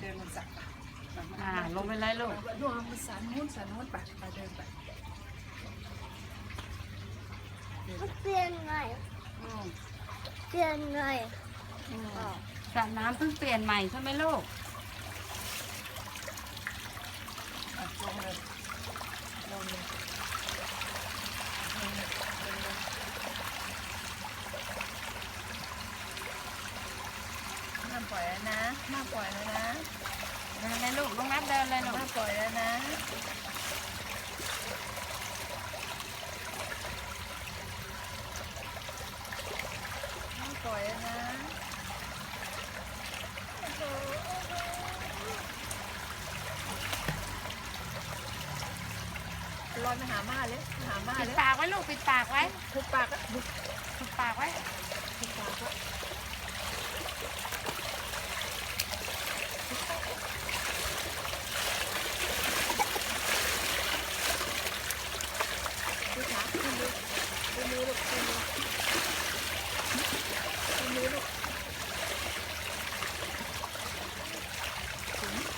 เดินบนสระไปไปมาอ่าลงไปเลยลูกดูลงไปสระนู้นสระนู้นไปไปเดินไปมันเปลี่ยนไงอืมเปลี่ยนไงอืมสระน้ำเพิ่งเปลี่ยนใหม่ใช่ไหมลูกอะลงเลยลงเลยลงเลยลงเลยห้ามปล่อยแล้วนะห้ามปล่อยแล้วนะเดินเลยลูกลงน้ำเดินเลยลูกห้ามปล่อยแล้วนะห้ามปล่อยแล้วนะลอยมาหาม่าเลยมาหาม่าปิดเลยปากไว้ลูกปิดปากไว้ ทุบปากอะทุบปิดปากไว้ ทุบปากอะดูขาดูมือดูมือลูกดูมือดูมือลูก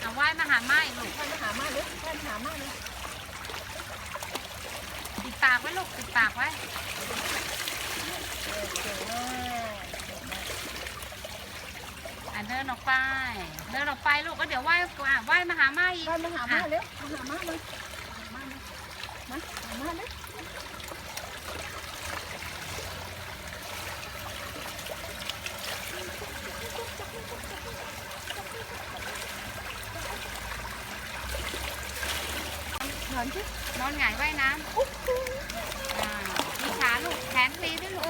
เอา ไม้ลูกท่อนมาหามาเลยท่อนมาหามาเลยปิดปากไว้ลูกปิดปากไว้เก่งเก่งมากเก่งมากอะเดินออกไป เดินออกไปลูกก็เดี๋ยวไหว้อะไหว้มาหาไม้อีกท่อนมาหามาเร็วมาหามาเลยมาหามาเลยมาหาม่าเลย นอนสินอนหงายว่ายน้ำอ่ามีขาลูกแขนฟรีด้วยลูก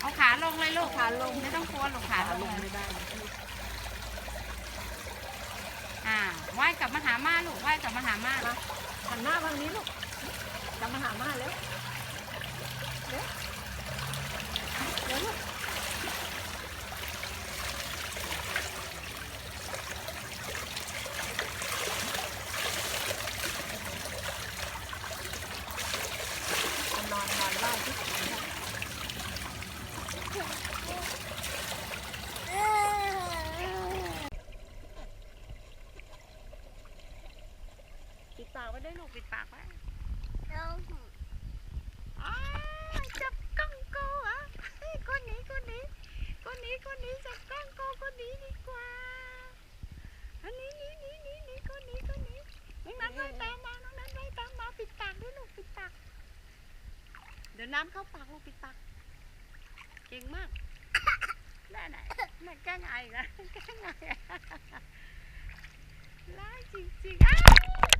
เอาขาลงเลยลูกขาลงไม่ต้องกลัวลูกขาลงเลยไม่ได้อ่าไหว้กลับมาหาม่าลูกไหว้กลับมาหาม่ามาหันหน้าทางนี้ลูกกลับมาหาม่าเร็วเร็วเร็วลูกนอนนอนไล่ที่ ปิดปากไว้ด้วยลูกปิดปากไว้แล้วอ้ายจับกังโกอะเฮ้ยคนนี้คนนี้คนนี้คนนี้จับกังโกคนนี้ดีกว่าอันนี้นี่นี่นี่นี่คนนี้คนนี้น้องนัทไล่ตามมาน้องนัทไล่ตามมาปิดปากด้วยลูกปิดปากเดี๋ยวน้ำเข้าปากลูกปิดปากเก่งมากแน่ไหนแม่แกล้งไออีกแล้วแกล้งไอร้ายจริงๆอ้าว